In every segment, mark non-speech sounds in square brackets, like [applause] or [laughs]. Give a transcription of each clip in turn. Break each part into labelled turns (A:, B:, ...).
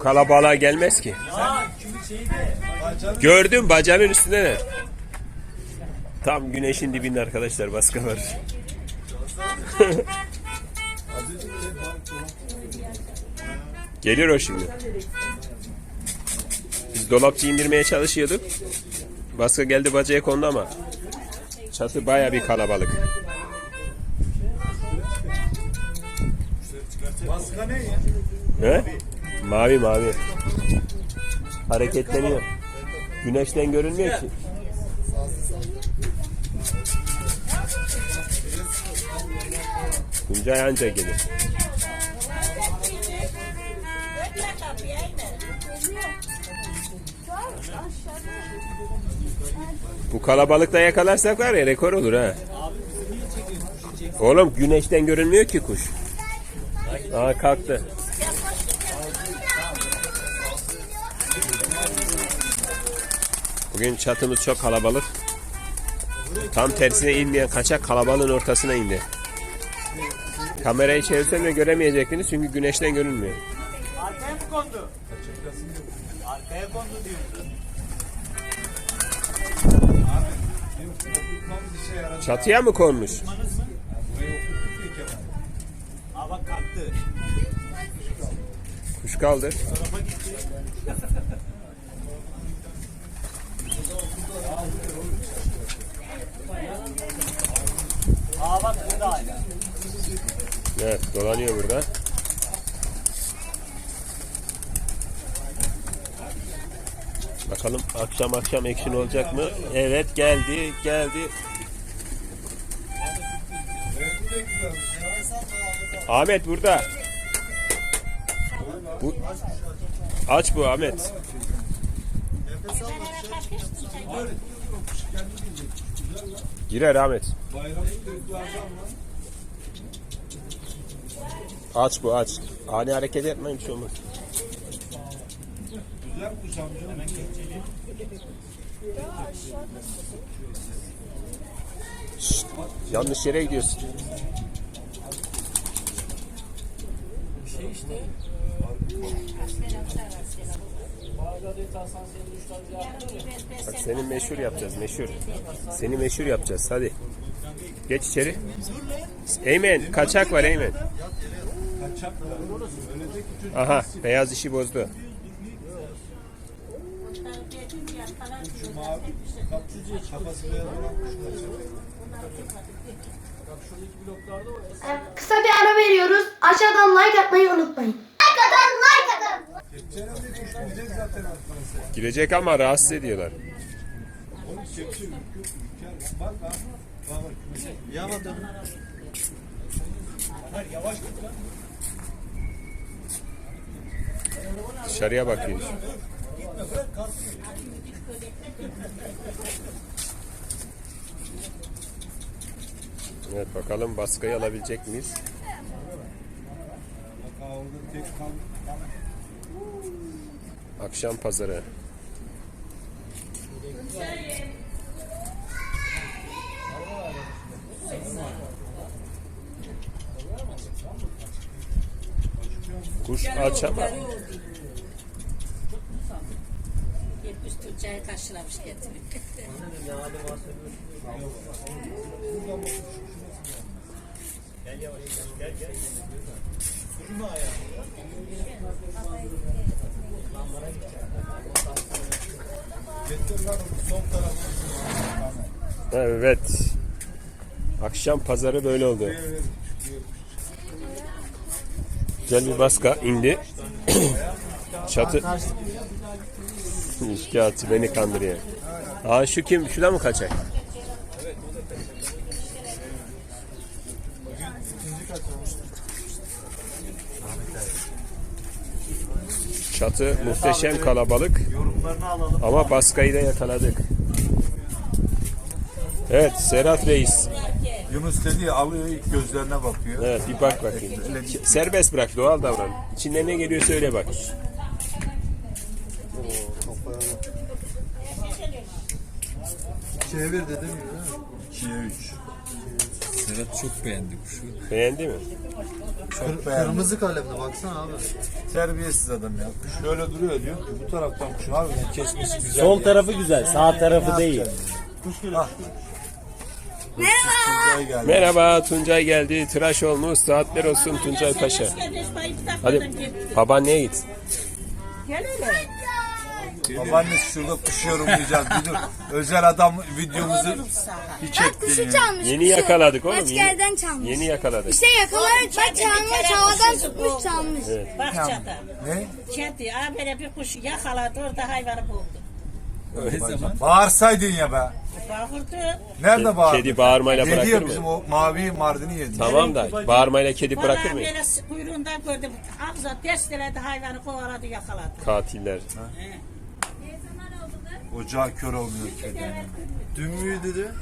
A: Kalabalığa gelmez ki. Gördüm bacanın üstünde ne? Tam güneşin dibinde arkadaşlar baska var. [laughs] Gelir o şimdi. Biz dolapçı indirmeye çalışıyorduk. Baska geldi bacaya kondu ama çatı baya bir kalabalık.
B: Baska ne ya?
A: He? Mavi mavi. Hareketleniyor. Güneşten görünmüyor ki. Tuncay anca gelir. Bu kalabalıkta yakalarsak var ya rekor olur ha. Oğlum güneşten görünmüyor ki kuş. Aa kalktı. Bugün çatımız çok kalabalık. Tam tersine inmeyen kaçak kalabalığın ortasına indi. Kamerayı çevirsem de göremeyecektiniz çünkü güneşten görünmüyor.
B: Arkaya mı kondu? Arkaya kondu diyorum.
A: Çatıya mı konmuş?
B: Aa bak kalktı.
A: Kuş kaldı.
B: Aa bak burada hala.
A: Evet dolanıyor burada. Bakalım akşam akşam action olacak mı? Evet geldi geldi. Ahmet burada. Bu aç bu Ahmet. Girer Ahmet. Aç bu aç. Ani hareket etmeyin bir şey olmaz. Şşt, yanlış yere gidiyorsun. Bak seni meşhur yapacağız meşhur. Seni meşhur yapacağız hadi. Geç içeri. Eymen kaçak var Eymen. Aha beyaz işi bozdu.
C: Kısa bir ara veriyoruz. Aşağıdan like atmayı unutmayın. Like atın, like atın.
A: Girecek ama rahatsız ediyorlar. Dışarıya bakıyor. Evet bakalım baskıyı alabilecek miyiz? Akşam pazarı. Kuş aç ama
D: 70 Tuncay'ı karşılamış getirip.
A: Evet. Akşam pazarı böyle oldu. Güzel bir baska indi. [clears throat] Çatı. Şikayetçi beni kandırıyor. Aa şu kim? Şuna mı kaçak? Çatı muhteşem kalabalık ama baskayı da yakaladık. Evet Serhat Reis.
E: Yunus dedi alıyor ilk gözlerine bakıyor.
A: Evet bir bak bakayım. Serbest bırak doğal davran. İçinden ne geliyor söyle bak.
E: Çevir dedim ya. 2'ye 3.
F: Serhat çok beğendi kuşu.
A: Beğendi mi?
E: Çok beğendim.
G: Kırmızı kalemle baksana abi.
E: Terbiyesiz adam ya. Kuş şöyle duruyor diyor ki bu taraftan kuşun harbiden kesmesi güzel.
B: Sol
E: diye.
B: tarafı güzel, sağ tarafı değil.
E: Kuş geliyor. Merhaba. Geldi.
A: Merhaba Tuncay geldi. Tıraş olmuş. Saatler olsun Tuncay Paşa. Hadi babaanneye git.
D: Gel hele.
E: Babaannesi şurada kuş yorumlayacağız. Bir dur. Özel adam videomuzu hiç
C: Kuşu
E: etmiyor.
C: çalmış.
A: Yeni
C: kuşu.
A: yakaladık oğlum. Yeni,
C: Askerden çalmış.
A: yeni yakaladık.
C: İşte yakalayarak bak çalmış havadan tutmuş çalmış.
D: Bahçede.
E: Ne?
D: Kedi, habere bir kuş yakaladı orada hayvanı buldu.
F: Ne zaman?
E: Bağırsaydın ya be.
D: Bağırdı.
E: Nerede bağırdın?
A: Kedi bağırmayla
E: Yedi
A: bırakır
E: ya
A: mı?
E: bizim o mavi mardini yedi.
A: Tamam da bağırmayla kedi bırakır
D: Bana
A: mı?
D: böyle kuyruğundan gördüm. Ağza desteledi hayvanı kovaladı yakaladı.
A: Katiller.
E: Ocağı kör olmuyor kedi.
G: Dün müydü de?
D: Yok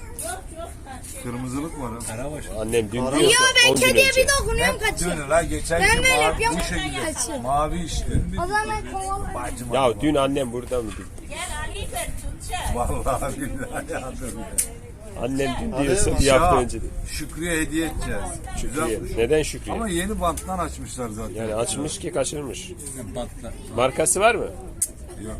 D: yok. ha, şey-
E: Kırmızılık var ha.
F: Karabaş.
A: Annem dün
C: Yo
A: diyorsa
C: ben
A: 10 gün
C: kediye
A: önce.
C: bir dokunuyorum kaçıyor.
E: dönün la geçen
C: Ben
E: gün
C: böyle
E: mavi
C: yapıyorum,
E: bu şekilde.
C: kaçıyor.
E: Mavi işte.
C: O zaman ben kovalarım.
E: Bacım
A: Ya dün annem burada mıydı?
D: Gel Ali ver Tuncay.
E: Vallahi billahi ya.
A: Annem dün diyorsa bir hafta önce.
E: Şükrü'ye hediye edeceğiz.
A: Şükriye. Neden Şükriye?
E: Ama yeni banttan açmışlar zaten.
A: Yani açmış ki kaçırmış.
F: Bantla.
A: Markası var mı?
E: Yok.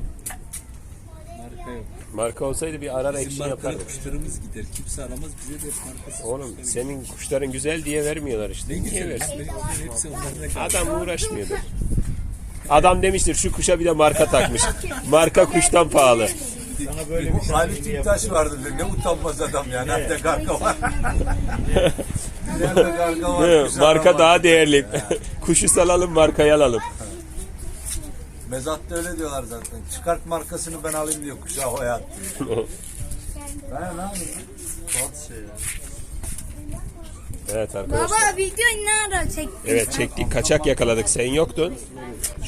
F: Marka yok.
A: Marka olsaydı bir arar
F: Bizim
A: ekşi
F: markalı
A: yapardık.
F: kuşlarımız gider. Kimse aramaz bize de hep markası.
A: Oğlum senin kuşların güzel diye vermiyorlar işte. Niye versin?
F: Hepsi onlarına kaldı.
A: Adam uğraşmıyordur. Adam demiştir şu kuşa bir de marka takmış. Marka kuştan pahalı.
E: Bu Ali Tüptaş vardı dedi. Ne utanmaz adam ya. Nerede karga var? [laughs] Nerede karga var?
A: Değil mi?
E: kuş
A: marka
E: aramaz.
A: daha değerli. [laughs] Kuşu salalım markayı alalım.
E: Mezatta öyle diyorlar zaten. Çıkart markasını ben alayım diyor kuşa havaya attı. ben ne yapayım?
G: Şey ya.
A: Evet arkadaşlar.
C: Baba video ne ara çekti?
A: Evet çektik kaçak yakaladık sen yoktun.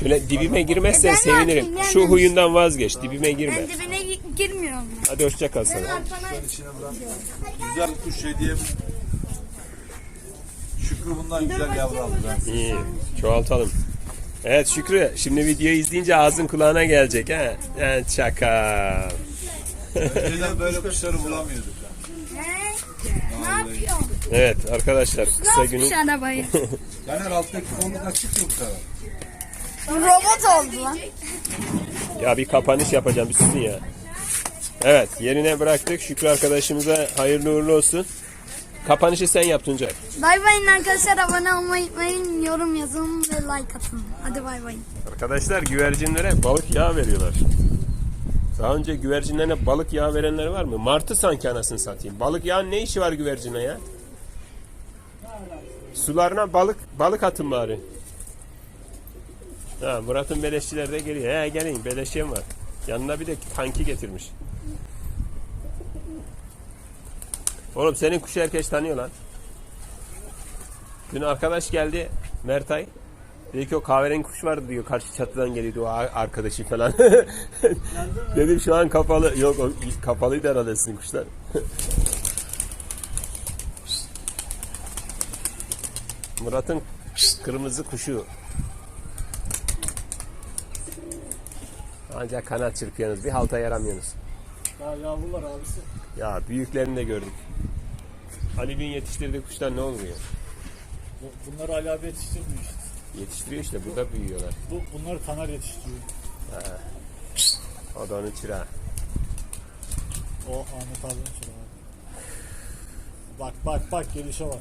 A: Şöyle dibime girmezsen
C: E, ben
A: sevinirim.
C: yapayım,
A: Şu
C: yani?
A: huyundan vazgeç dibime girme.
C: Ben dibine gi- girmiyorum.
A: Hadi hoşça kal sana.
E: Güzel kuş hediye. Şükrü bundan güzel yavru aldı ben.
A: İyi çoğaltalım. Evet Şükrü şimdi videoyu izleyince ağzın kulağına gelecek ha. Ha çakal.
E: Önceden böyle kuşları bulamıyorduk.
C: He? Ne yapıyorsun?
A: Evet arkadaşlar kısa günün
C: Nasıl arabayı?
E: Caner alttaki kolluk açık yok sana.
C: Robot oldu lan.
A: ya bir kapanış yapacağım bir susun ya. Evet yerine bıraktık. Şükrü arkadaşımıza hayırlı uğurlu olsun. Kapanışı sen yap Tuncay.
C: Bay bay arkadaşlar abone olmayı unutmayın. Yorum yazın ve like atın. Hadi bay bay.
A: Arkadaşlar güvercinlere balık yağı veriyorlar. Daha önce güvercinlerine balık yağı verenler var mı? Martı sanki anasını satayım. Balık yağı ne işi var güvercine ya? Sularına balık balık atın bari. Ha, Murat'ın beleşçileri de geliyor. He gelin beleşçem var. Yanına bir de kanki getirmiş. Oğlum senin kuşu herkes tanıyor lan. Dün arkadaş geldi Mertay. Dedi ki o kahverengi kuş vardı diyor. Karşı çatıdan geliyordu o ar- arkadaşı falan. [laughs] Dedim şu an kapalı. Yok o kapalıydı herhalde sizin kuşlar. [laughs] Murat'ın kırmızı kuşu. Ancak kanat çırpıyorsunuz. Bir halta yaramıyorsunuz.
B: Daha yavrular abisi.
A: Ya büyüklerini de gördük. Ali Bin yetiştirdiği kuşlar ne oluyor?
B: Bu- Bunları Ali abi yetiştirmiyor işte.
A: Yetiştiriyor işte burada büyüyorlar.
B: Bu, bunlar kanar yetiştiriyor.
A: O da onun çırağı.
B: O Ahmet abinin çırağı. Bak bak bak gelişe bak.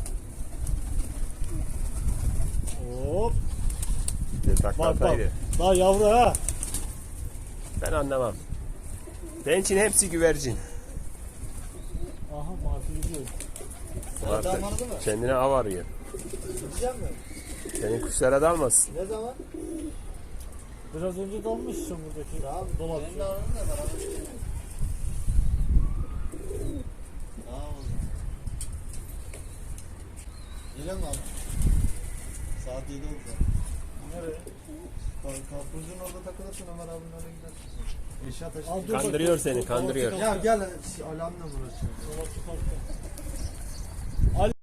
B: Hop.
A: Bir
B: Bak bak.
A: ataydı.
B: Daha yavru ha.
A: Ben anlamam. Benim için hepsi güvercin.
B: Aha mafi gidiyor.
A: Artık kendine av arıyor.
G: Gideceğim mi?
A: Senin kuşlara dalmasın.
G: Ne zaman?
B: Biraz önce dalmışsın buradaki.
G: Abi
B: Dolap.
G: Benim de aranım da var. Tamam o zaman. Yine mi abi? Saat 7 oldu.
B: Nereye?
G: Bak karpuzun orada takılırsın Ömer abinin oraya gidersin. Eşya taşı.
B: Al, dur
A: Kandırıyor seni, kandırıyor.
G: Ya gel alanla uğraşıyoruz.
B: Dolap çıkarttı. Ali...